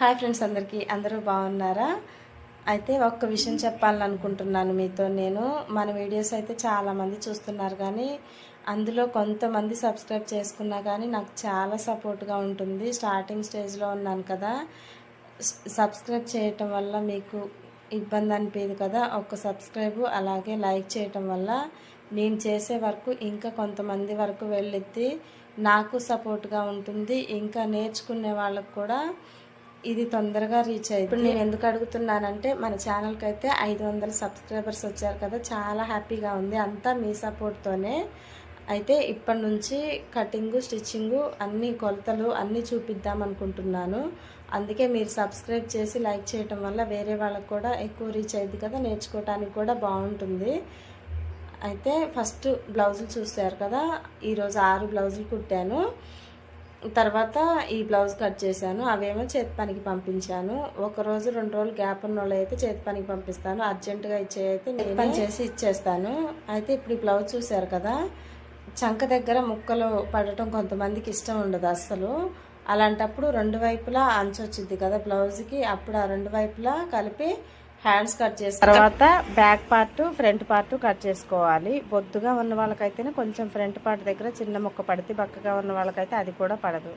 Hi friends అందరికీ. అందరూ బాగున్నారా? అయితే ఒక్క విషయం చెప్పాలనుకుంటున్నాను మీతో. నేను మన వీడియోస్ అయితే చాలామంది చూస్తున్నారు కానీ అందులో కొంతమంది సబ్స్క్రైబ్ చేసుకున్నా కానీ నాకు చాలా సపోర్ట్గా ఉంటుంది. స్టార్టింగ్ స్టేజ్లో ఉన్నాను కదా. సబ్స్క్రైబ్ చేయటం వల్ల మీకు ఇబ్బంది అనిపించదు కదా. ఒక్క సబ్స్క్రైబ్ అలాగే లైక్ చేయటం వల్ల నేను చేసే వరకు ఇంకా కొంతమంది వరకు వెళ్ళెత్తి నాకు సపోర్ట్గా ఉంటుంది. ఇంకా నేర్చుకునే వాళ్ళకు కూడా ఇది తొందరగా రీచ్ అయ్యింది. ఇప్పుడు నేను ఎందుకు అడుగుతున్నానంటే మన ఛానల్కి అయితే ఐదు వందల సబ్స్క్రైబర్స్ వచ్చారు కదా చాలా హ్యాపీగా ఉంది. అంతా మీ సపోర్ట్తోనే అయితే ఇప్పటి నుంచి కటింగు స్టిచ్చింగు అన్ని కొలతలు అన్నీ చూపిద్దాం అనుకుంటున్నాను. అందుకే మీరు సబ్స్క్రైబ్ చేసి లైక్ చేయటం వల్ల వేరే వాళ్ళకు కూడా ఎక్కువ రీచ్ అయింది కదా నేర్చుకోవటానికి కూడా బాగుంటుంది. అయితే ఫస్ట్ బ్లౌజులు చూసారు కదా ఈరోజు ఆరు బ్లౌజులు కుట్టాను. తర్వాత ఈ బ్లౌజ్ కట్ చేశాను. అవేమో చేతి పనికి పంపించాను. ఒక రోజు రెండు రోజులు గ్యాప్ ఉన్న వాళ్ళు అయితే చేతి పనికి పంపిస్తాను. అర్జెంటుగా ఇచ్చే అయితే నేను పని చేసి ఇచ్చేస్తాను. అయితే ఇప్పుడు ఈ బ్లౌజ్ చూశారు కదా చంక దగ్గర ముక్కలు పడటం కొంతమందికి ఇష్టం ఉండదు అస్సలు. అలాంటప్పుడు రెండు వైపులా అంచు వచ్చింది కదా బ్లౌజ్కి అప్పుడు ఆ రెండు వైపులా కలిపి హ్యాండ్స్ కట్ చేసిన తర్వాత back part front part cut చేసుకోవాలి. బొద్దుగా ఉన్న వాళ్ళకైతేనే కొంచెం ఫ్రంట్ పార్ట్ దగ్గర చిన్న ముక్క పడితే బక్కగా ఉన్న వాళ్ళకైతే అది కూడా పడదు.